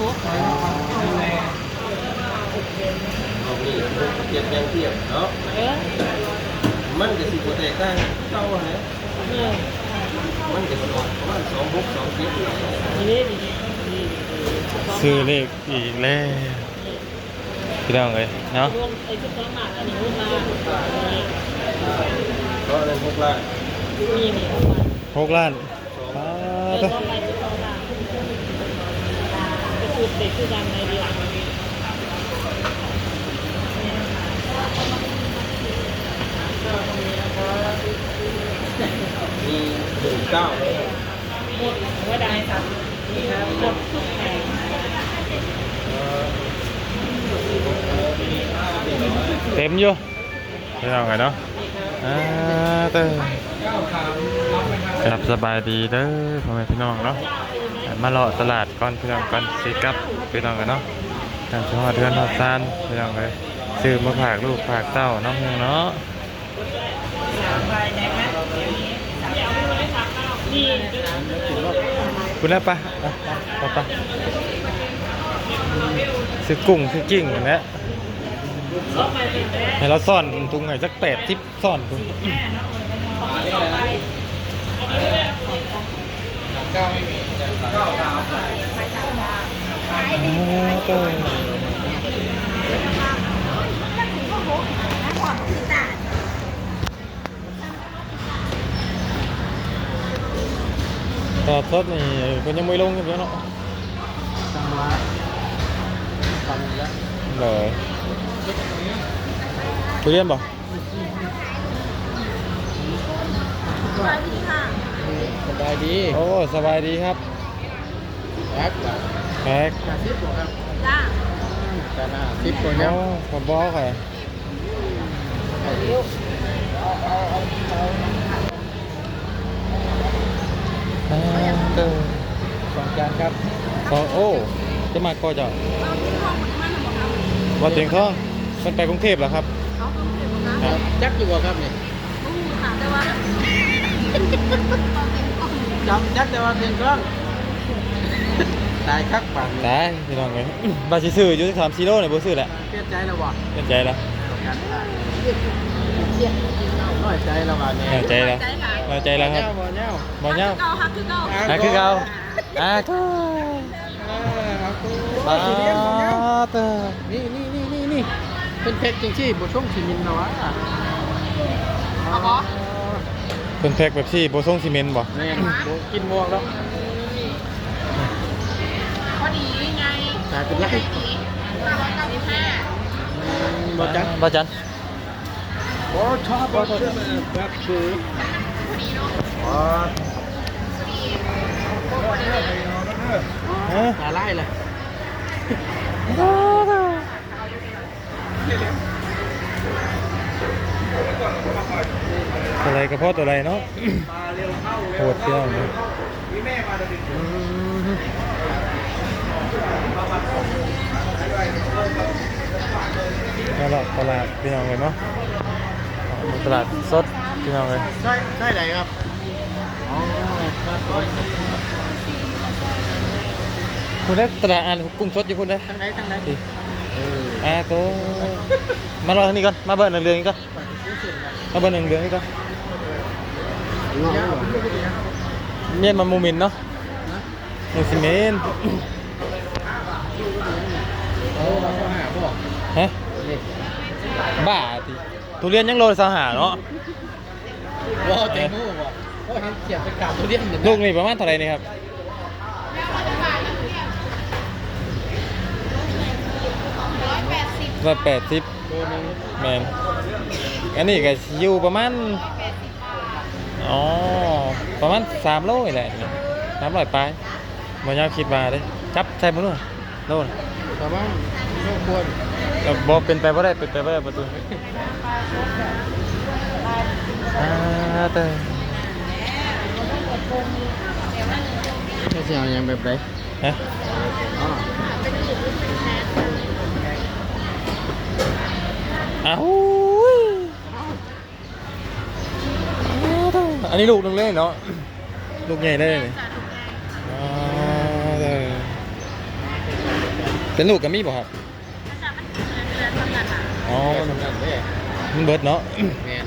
หกเอานี่เทียบยังเทียบเนาะเออมันก็สิบ่แตกต่างเท่านะเออมันก็สิออกประมาณ2 6 2 7นี่นี่นี่นี่ซื้อเลขอีกแล้วพี่น้องเลยเนาะรวมไอ้ชุดสมัครอันนี้รุ่นมาก็นั้น6ล้านนี่นี่หกล้านป้าไอ้ด รอบไปชุดสมัคร กเด็กคือดังในดียวมี1 9เลยหมดว่าได้ครับนี่ครับหมดทุกแห่งเต็มอยู่พี่น้องเลยเนาะอ่าเต้อครับสบายดีเด้อพ่อแม่พี่น้องเนาะ มาเลาะตลาดก่อนพี่น้องก่อนสิกลับพี่น้องกันเนาะทางจังหวัดเดือนหอดซานพี่น้องเลยซื้อมาฝากลูกฝากเต้าน้องเฮงเนาะคุณแล้วปะอะไปปะซื้อกุ้งซื้อกิ้งนะรอบไปเป็นแม่ให้เราซ่อนตุงไหนสักแปดทิปซ่อนตุง เก้าตอบทดนี่คนยัง บ่สบายดีโอ้สบายดีครับแอ๊กแบบแพ็คห้าสิบบ่ครับจ้าแต่ละสิบคนโอ้เนี่ยขอบอกค่ะอ่าเด้อสองจานครับขอโอ้จะมาก็จะว่าเตียงทองมันไปกรุงเทพเหรอครับครับจักอยู่บ่ครับนี่ จำจักแต่ว่าเพียงกล้องตายคักปังตายพี่น้องเลยบาชิซื้ออยู่ที่สามซีโร่เนี่ยบ่ซื้อแหละเปลี่ยนใจแล้วบ่เป็นใจแล้วน้อยใจแล้วบ่เนี่ยแน่ใจแล้วแน่ใจแล้วครับบ่เน่าบ่เน่าเก่าฮักคือเก่าอะคือเก่าอะก็ป้าปาเตอนี่นี่นี่นี่นี่เป็นเพชรจริงที่บ่ช่วงสิมินเนาะเอาบ่ เป็นแพ็คแบบที่บ่ส่งซีเมนต์บ่แม่นบ่กินม่วงแล้วพอดีไงกลายเป็นไรดีห้าร้อยเก้าสิบห้าบ่จักบ่จันบ่ชอบบ่ชอบแบบคืออ๋อฮะหาไล่เลย อะไรกระเพาะตัวอะไรเนาะโหดเที่ยวเลยมาหลอกตลาดพี่น้องเลยเนาะตลาดสดพี่น้องเลยใช่ใช่ไหนครับอ๋อครับคุณได้ตลาดอ่านกุ้งสดอยู่คุณได้ทางไหนทางไหนดีเอออะก็มารอทางนี้ก่อนมาเบิร์หนึ่งเรืองนี่ก่อนมาเบิร์หนึ่งเรืองนี่ก่อน เงาเมียนมามูมินเนาะมูซิเมนเออเราก็หาบ่ฮะนี่บ้าติทุเรียนยังโลละสหาเนาะบ่เต็มหูบ่โอ้ยเขียนไปกราบทุเรียนลูกนี่ประมาณเท่าไหรนี่ครับร้อยแปดสิบร้อยแปดสิบตัวนึงแมนอันนี้ก็อยู่ประมาณ อ๋อ ประมาณสามโลนี่แหละนี่สามร้อยปลายมันยาวคิดมาเลยจับใส่มือนู่นโลนประมาณไม่ควรแต่บอเป็นไปบ่ได้เป็นไปบ่ได้ประตูอ่าเตอจะเสียงยังแบบไหนฮะอ๋ออ้าว อันนี้ลูกหนึงเลยเนาะลูกใหญ่ได้เลยนี่อ่าเด้อเป็นลูกกับมีบ่ครับมันจะมันเดือนเดือนเท่านั้นอะอ๋อทำงานได้มันเบิดเนาะแม่น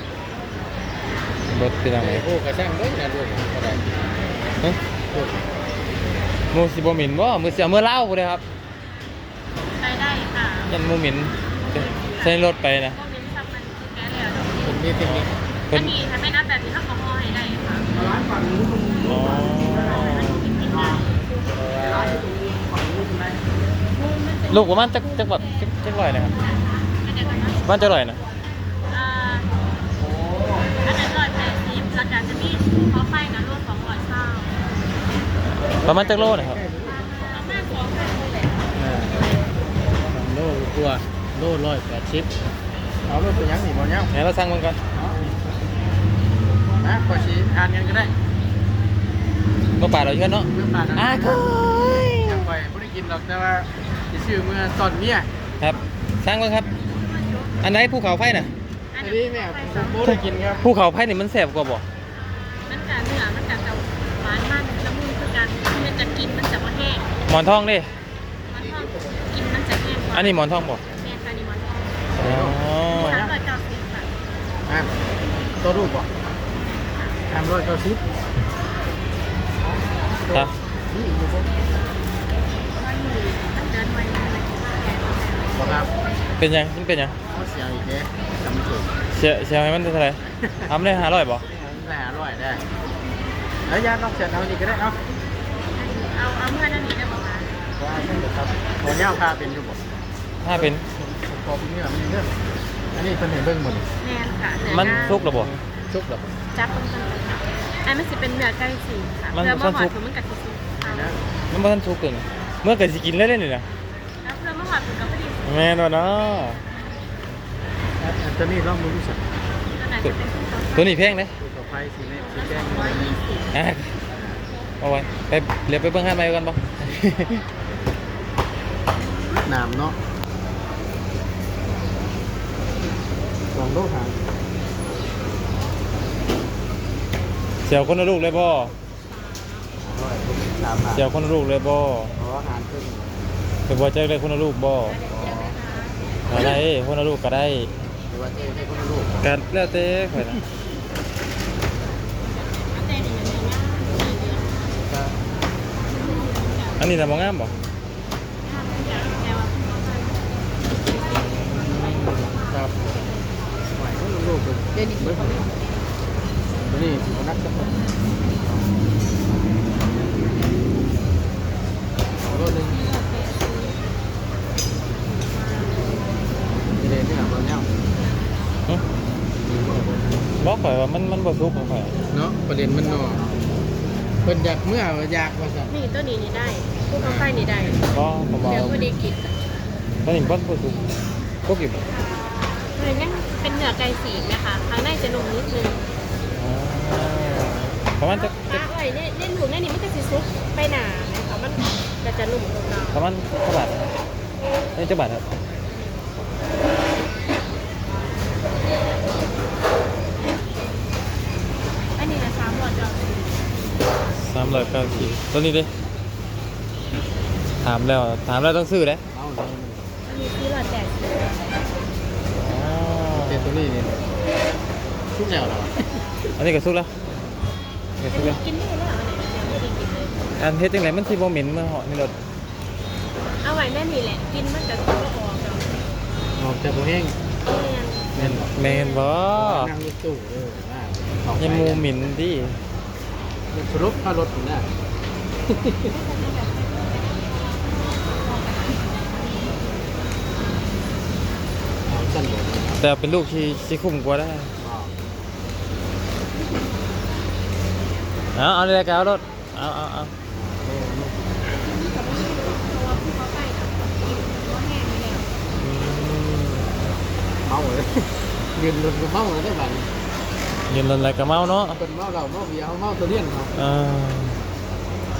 เบิดเป็นยังไงผู้กระช่างเด้นะลูกก็ได้ฮะหมูสิบ่หมิ่นบ่มือเสียเมื่อเล่าบ่ได้ครับได้ได้ค่ะยันหมูหมิ่นใช้รถไปนะพวกนี้ทำมันคือแก้แล้วผมมีเทคนิคเพิ่อันนนี้ถ้าไม่นับแบบนี้ถ้าขอห่อให้ได้ ค่ะอ๋อลูกประมาณจักจักแบบจักจักร้อยนะครับอันเดียวกันนะประมาณจักร้อยนะอ่าอันนั้นร้อยแปดสิบแล้วก็จะมีขอไฟนะรวมสองร้อยเช่าประมาณจักโลนะครับประมาณสองพันเลยโลกลัวโลร้อยแปดสิบเอารถไปยังนี่บ่ยังไหนเราสั่งมันก่อน นะพอชีทานกันก็ได้บ่ป่าเราเชื่อเนาะเมื่อผ่านอ่านะก็ยังไปไม่ได้กินหรอกแต่ว่าจะชื่อเมื่อตอนเมียครับสั่งมันครับ อันไหนภูเขาไฟน่ะอันอันนี้นี้แม่ผมไม่ได้กินครับภูเขาไฟนี่มันแสบกว่าบ่มันจะเนื้อมันจะจะหวานมันละมุนคือกันมันจะกินมันจะมาแห้งหมอนทองเด้มันทอดกินมันจะแห้งอันนี้หมอนทองบ่แม่ค่ะนี่มันทอดอ๋อสามร้อยเก้าสิบค่ะอะตัวรูปบ่ ทำร้อยเก้าสิบครับนี่อยู่บ่มันเดินไวเลยบ่ครับเป็นยังมันเป็นยังเขาเสียอีกเด้จำไม่ถูกเสียเสียให้มันเท่าไหร่ทำได้ห้าร้อยบ่แต่อร่อยได้แล้วยาลองเสร็จเอาอีกก็ได้เอาเอาเอาเมื่อนั้นนี้ได้บอกว่าว่าเช่นเดียวครับขอเนี้ยพาเป็นอยู่บ่ถ้าเป็นขอเป็นเนื้อมันเนื้ออันนี้เป็นเห็นเบิ้งหมดแม่นค่ะเนื้อมันสุกหรือบ่ชุบหรอ จับตรงกันค่ะอันมันจะเป็นเนื้อไก่สีค่ะมันเพื่อมานหอดกคือมันกัดสีค่ะนะมันบ่ทันสุกเลยนะเมื่อเกิดสิกินเลยเด้นี่นะแล้วเพื่อมาหอดคือกับพอดีแม่นบ่เนาะอันนี้ลองดูดูสักตัวไหนจะเป็นตัวตัวนี้แพงเด้ดูต่อไปสีเม็ดสีแดงร้อยยี่สิบอะเอาไว้ไปเรียกไปเบิ่งห้านใหม่กันบ่ น้ำเนาะลองดูหาง เสียวคนละลูกเลยบ่อร่อยสามหางเสียวคนละลูกเลยบ่เพราะว่าหางขึ้นไปบ่เจอเลยคนละลูกบ่อะไรคนละลูกก็ได้หรือว่าเจ๊ให้คนละลูกกันแล้วแต่ข่อยนะอันเต้นอย่างนี้นะสี่เดือนอันนี้น่ะบ่งามบ่ห้าพันอย่างแต่ว่าครับไหวคนละลูกเลยเจ๊ นี่เบิ้งตัวนี้มันนักจะเป็นนึงนี่เลยที่หลังเราเนี่ยหึบ่ข่อยว่ามันมันบ่สุกของข่อยเนาะประเด็นมันเนาะเพิ่นอยากเมื่ออยากว่าซั่นนี่ตัวนี้นี่ได้ผู้เข้าไฟนี่ได้ก็ผมว่าเดี๋ยวพอดีกินตอนนี้บ่บ่สุกสุกอยู่บ่มันยังเป็นเนื้อไก่สีนะคะข้างในจะนุ่มนิดนึง ประมาณจักปลาอ้อยเนี่ยเล่นหมูแน่นี่มันจะสีซุปไปหนานะคะมันจะจะหนุ่มนุ่มเนาะประมาณเท่าบาทนี่จะบาทครับอันนี้นะสามร้อยจอดสามร้อยเก้าสิบตัวนี้ดิถามแล้วถามแล้วต้องซื้อเลยเอาเลยอันนี้คือร้อยแปดสิบอ๋อเป็นตัวนี้นี่ทุกแนวแล้วอะอันนี้ก็สุกแล้ว ก็สุกแล้วกินได้แล้วอันไหนยังไม่ได้กินเลยอันเฮ็ดจังไดมันสิบ่เหม็นเมื่อเหาะนี่รถเอาไว้แน่นี่แหละกินมันจะตัวออกเนาะออกจากบ่แห้งเอียงแม่นบ่แม่นบ่นั่งรถตู้เออว่าออกไปอยังหมูหมิ่นดิสรุปค่ารถอยู่น่ะเอาสั้นเลยนะแต่เป็นลูกที่สิคุ้มกว่าได้ อ๋อ เอาเอาเลยก็เอารถเอาเอาเอาเพราะว่าผู้เข้าใกล้กับกินตัวแห้งนี่แหละอืมเมาเลยยืนรถก็เมาเลยได้บัดนี้ยืนรถอะไรก็เมาเนาะเป็นเมาเหล้าเมาเบียร์เมาตัวเลี้ยงเขาอ่า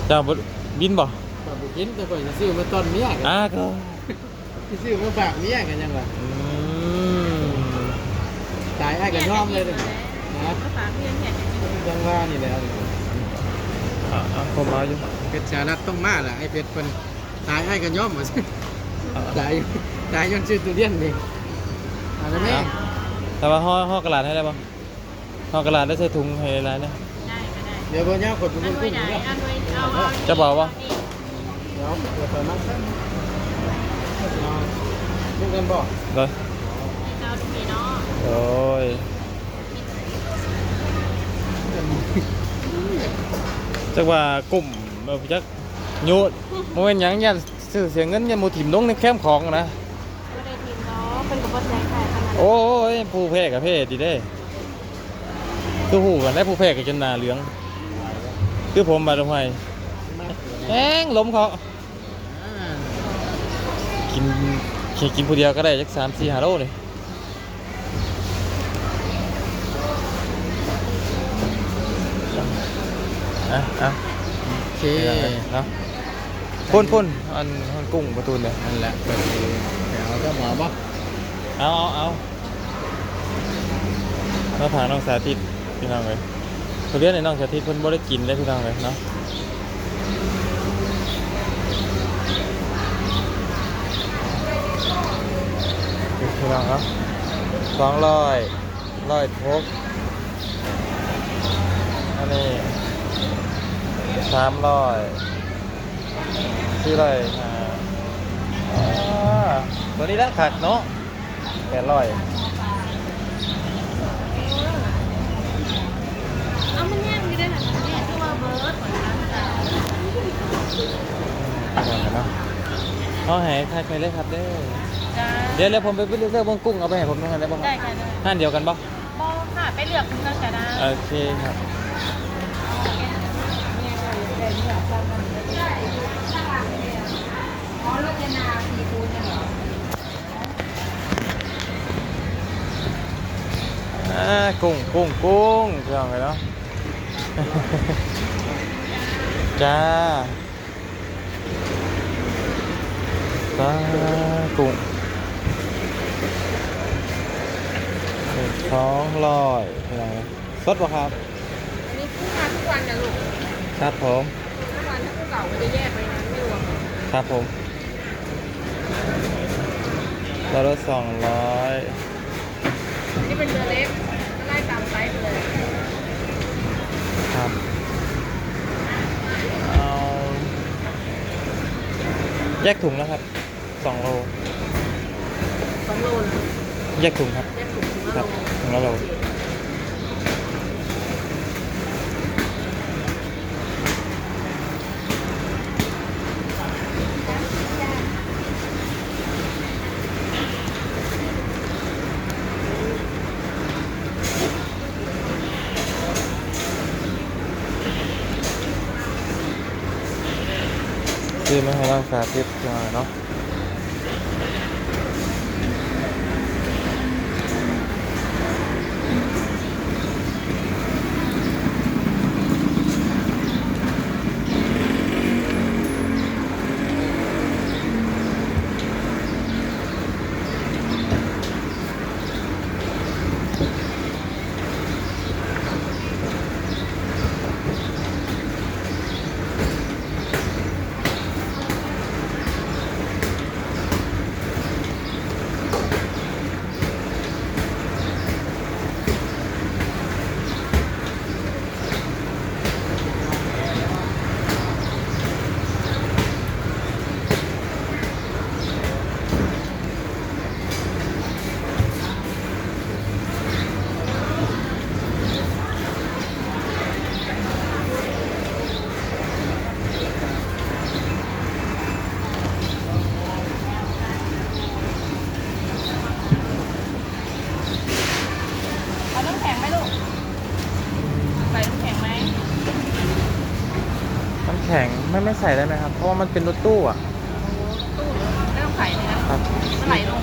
เจ้าบ่บินบ่ก็ไปกินแต่ก่อนจะซื้อมาตอนเมียกันอ่าก็สิซื้อมาฝากเมียกันยังวะอืมตายไอ้กันยอมเลยเด้อนะภาษาเพียงแค่จะกินจังว่านี่แหละ อะอะผมเอาอยู่เป็ดสารัดต้องมาแหละไอ้เป็ดเพิ่นตายไอ้กันยอมมาสิมตายตายย้อนชื่อตัวเดียนนี่เอะไรไหมแต่ว่าห่อห่อกระดาษให้ได้ปะห่อกระดาษได้ใส่ถุงให้หลายๆนะได้ก็ได้เดี๋ยวพอเนี้ยกดเป็นอันกุ้ไว้งไหนเดี๋ยอันไว้เอาเอาจะบอกว่าเดี๋ยวเดี๋ยวเปิดมาลูกกันบอกเลยเจ้าตรงนี้เนาะโอ้ย จักว่ากลุ่มแบบจักโยดโมเมนหยังยันซื้อเสียเงินยันโมถิ่มลงในแคมป์ของนะไม่ได้ทีมเนาะเป็นกับว่าใจใครขนาดนั้นโอ้ยผู้แพ้กับแพ้ดีเด้คือหูกันได้ผู้แพ้กับจนหนาเหลือง คือผมบาดไฟแห้งล้มเขากินแค่กินผู้เดียวก็ได้จักสามสี่ห้าโลเลย อะอะโอเคเนาะพ่นพ่นอันอันกุ้งประตูเนี่ยนั่นแหละเปิดเดี๋ยวจะหมอบอกเอาเอาเอาเราถามน้องสาธิตพี่น้องเลยเขาเรียกในน้องสาธิตเพิ่นบ่ได้กินได้พี่น้องเลยเนาะพี่น้องครับสองร้อยร้อยทกอันนี้ สามร้อยสี่ร้อยอ่าอ่าตัวนี้ละขัดเนาะแปดร้อยเอามันแย่งไม่ได้หรอเนี่ยที่ว่าเบิร์ดเหมือนกันจ้ะเนาะเอาให้ใครไปเลยครับเด้อจ้าเดี๋ยวเดี๋ยวผมไปเลือกเลือกวงกุ้งเอาไปให้ผมตรงนั้นได้บ้างได้ค่ะได้ห้านเดียวกันปะบอค่ะไปเลือกคุณก็จะได้โอเคครับอ่า กุ้งกุ้งกุ้งเรื่องไงเนาะจ้าจ้ากุ้งหนึ่งสองร้อยอะไรสดปะครับ อันนี้คู่มาทุกวันนะลูก ครับผมทุกวันถ้าคู่ เก่ามันจะแยกไปนะไม่รวมครับผมเราลดสองร้อยนี่เป็นเรือเล็กไล่ตามไซส์ไปเลยครับ เอา แยกถุงนะครับสองโลสองโลนะแยกถุงครับ แยกถุงถุงครัละบโลถุงละโล ที่ไม่ให้เราสาธิตหน่อยเนาะ เอาน้ำแข็งไหมลูก ใส่น้ำแข็งไหมน้ำแข็งไม่ไม่ใส่ได้ไหมครับ เพราะว่ามันเป็นรถตู้อะ ตู้ไม่ต้องใส่เลยนะครับ มันไหลลง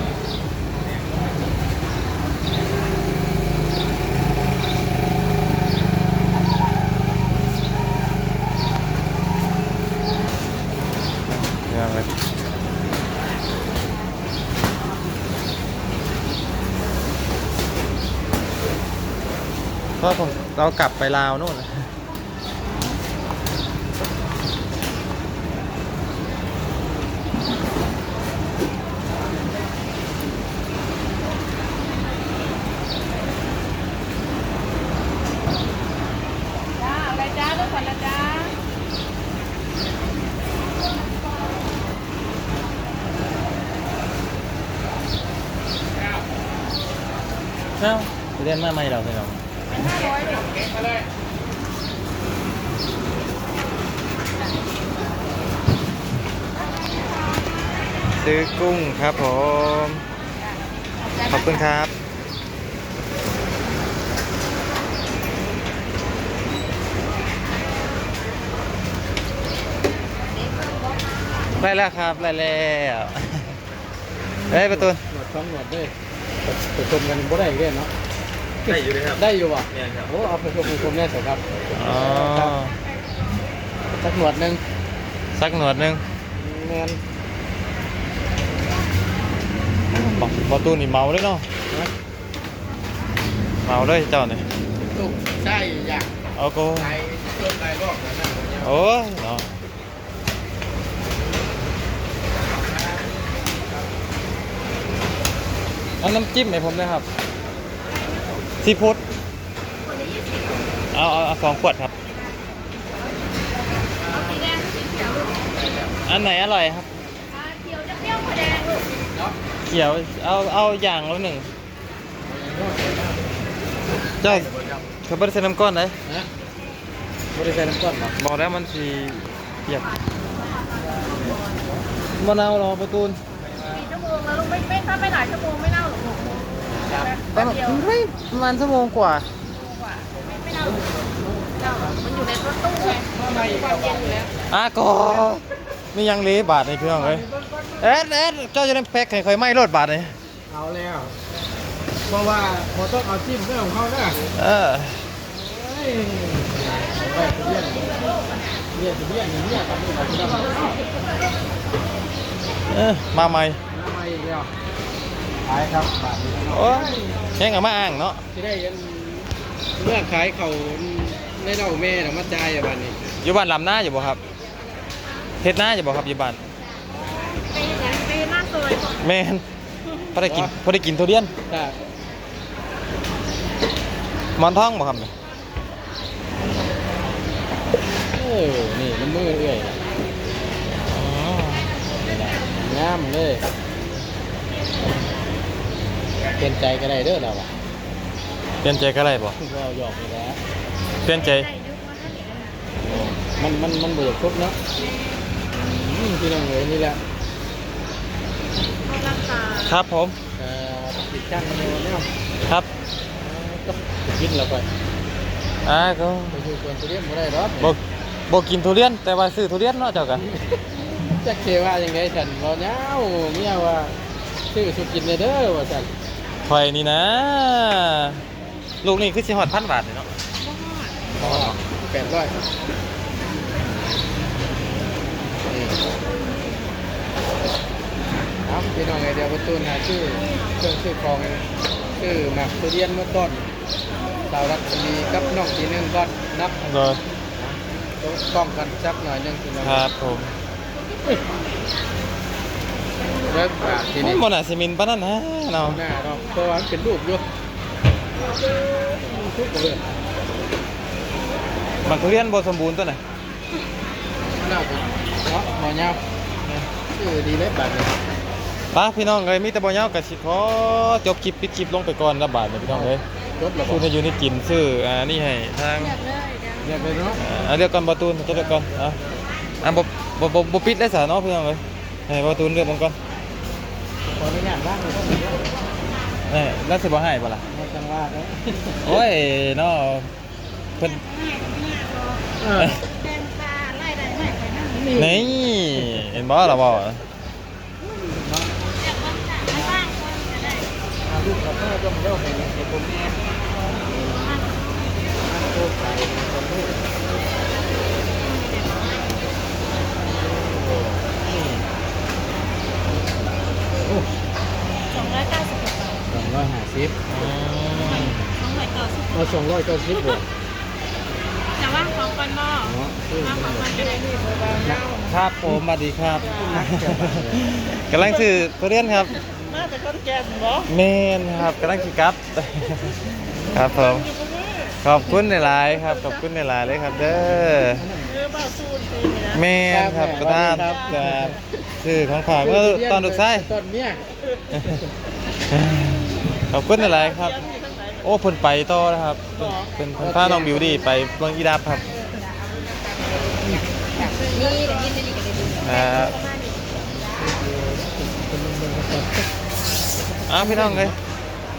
ราะผมเรากลับไปลาวนู่นจ้าจ้าเลือกก่อนนจ้าเอ้าไปเรียนมาไหม่เราเลย ซื้อกุ้งครับผม ขอบคุณครับ ได้แล้วครับได้แล้วเฮ้ยประตูนหนวดช่องหนวดด้วยไปชมกันบ่ได้อีกเด้เนาะ ได้อยู่เลยครับ ได้อยู่อะเนี่ยครับ โอ้เอาไปชมไปชมแน่สิครับอ๋อสักหนวดหนึ่งสักหนวดหนึ่งแมน บอกประตูนี่เมาเลยเนาะนะเมาเลยเจ้าเนี่ยตุ๊กใช่อยากเอาโกไปเพิ่มไปรอบนั้นนะโอ้ยเนาะเอาน้ำจิ้มให้ผมเลยครับซีฟู้ดเอาเอาเอาสองขวดครับเอาสีแดงสีเขียวลูกอันไหนอร่อยครับอ่าเขียวจะเปรี้ยวกว่าแดงลูก เขียวเอาเอาอย่างละหนึ่งเจ้าเขาบริใส่น้ำก้อนเลยนะบริษัทน้ำก้อนเหรอบอกแล้วมันสีเปียกมะนาวรอประตูนสี่ชั่วโมงแล้วลูกไม่ไม่ถ้าไปหลายชั่วโมงไม่เน่าหรอกลูกครับแป๊บเดียวเฮ้ยประมาณชั่วโมงกว่ากว่าไม่ไม่เน่าหรอกเน่าหรอกมันอยู่ในรถตู้ไงความเย็นอยู่แล้วอะก็มียังเหลีบาทในเพื่อนเลย เอ็ดเอ็ดเจ้าจะได้แพ็คให้ค่อยไหม้รถบาทเลยเอาแล้วเพราะว่าพอต้องเอาจิ้มเรื่องของเขานะเออเฮ้ยไปเรียนเรียนเรียนเรียนกันนี่เราจะทำเออมาใหม่ทำไมอีกแล้วขายครับบาทนี้โอ้ยแข่งกับมาอ่างเนาะที่ได้ยันเมื่อขายเขาในเล่าแม่น่ะมาจ่ายอะบาทนี้อยู่บ้านลำหน้าอยู่บ่ครับเฮ็ดหน้าอยู่บ่ครับอยู่บ้าน แม่นพอได้กินพอได้กินทุเรียนถ้าหมอนทองบ่ครับเนี่ยเออนี่มันมือเอื่อยน่ะอ๋อนี่นะงามเลยเป็นใจก็ได้เด้อเราอะเปลี่ยนใจก็ได้บ่ก็หยอกนี่แหละเปลี่ยนใจได้ยุคมาท่านเนี่ยมันมันมันเบิกครบเนาะอืมพี่น้องเอ๋ยนี่แหละเขารักษา ครับผมเอ่อติดช่างมาเนี่ยครับก็กินแล้วไปอ่าก็ไปอยู่สวนทุเรียนไม่ได้หรอกบ่บ่กินทุเรียน แต่ว่าซื้อทุเรียนเนาะเจ้ากันจะเคว่ายังไงฉันเราเนี้ยเมียว่าซื้อสุกินเลยเด้อว่าฉันข่อยนี่นะ ลูกนี่คือสิฮอดพันบาทเลยเนาะอ๋อแปดร้อยนี่ ครับพี่น้องไอเดียประตูหาชื่อเครื่องชื่อของชื่อหมักทุเรียนเมื่อต้นสาวรักมีกับน้องทีหนึงก่อนนับโดยกล้องกันสักหน่อยหนึงพี่น้องครับผมเลิกบาททีมันี้นบ่น่าสิมินปานนั้นนะเนาะหน้าเนาะเพราะว่ามันเป็นรูปอยู่ทุกเรื่องมันทุเรียนบ่สมบูรณ์ตัวน่ะหน้าเป็นเนาะหมอยาวชื่อดีเลยบาทนี้ ป้าพี่น้องเอ้ยมีแต่บ่ยาวก็สิขอจบคลิปปิดคลิปลงไปก่อนละบาทนี่พี่น้องเอ้ยรถระบซื้บอให้อยู่ในกินซื้ออ่านี่ให้ทางเลือกเลยเดี๋ยวเรียกไปเนาะอ่าเลือกก่อนบ่ตูนจะเลือกก่อนอะอะบ่บ่บ่บ่ปิดได้ซะเนาะพี่น้องเอ้ยให้บ่ตูนเลือกมันก่อนขออนุญาตบ้างเลยก็มีเรื่องนี่แล้วสิบ่ให้บ่ล่ะไม่จังว่าเนาะโอ้ยเนาะเพิ่นเออแดงตาไล่ได้ไหมไปนั่งนี่เห็นบ่ล่ะบ่ อยากลองจ่ายบ้างก่อนจะได้ เอา ลูกกับพ่อต้องเล่าให้เห็นผมแน่โอ้ไปคนลูกสองร้อยเก้าสิบกว่าบาทสองร้อยห้าสิบอืมสองร้อยเก้าสิบเอาสองร้อยเก้าสิบบ่แต่ว่าของก่อนบ่เนาะซื้อว่าของก่อนจะได้ดีกว่าเาครับผมสวัสดีครับกำลังซื้อทุเรียนครับ น่าจะคนแก่บ่แม่นครับกำลังสิกลับ ครับผม ขอบคุณในหลายๆครับ ขอบคุณในหลายๆเลยครับ เด้อเออบ้าสู้ตีนี่นะแม่นครับประธานครับซื้อของฝากเมื่อตอนลูกชายตอนเนี้ยขอบคุณในหลายๆครับเดี๋ยวมีทั้งโอ้เพิ่นไปต่อนะครับเพิ่นเพิ่นพาน้องบิวดี้ไปเบิ่งอีดับครับ นี่เดี๋ยวยินจะดีกันเลยดีครับ อ้าวพี่น้องเลย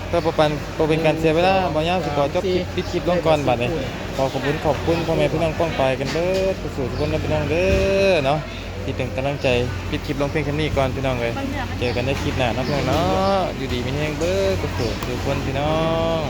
เพื่อประปันเพื่อเป็นการเสียเวลาบ่ยางสิขอจบคลิปปิดคลิปลงก่อนบัดนี้ขอขอบคุณขอบคุณพ่อแม่พี่น้องป้องไปกันเบิดสู่ทุกคนนะพี่น้องเด้อเนาะคิดถึงกำลังใจปิดคลิปลงเพลงแค่นี้ก่อนพี่น้องเลยเจอกันในคลิปหน้านะพี่น้องเนาะอยู่ดีมีแห้งเบิดสู่ทุกคนพี่น้อง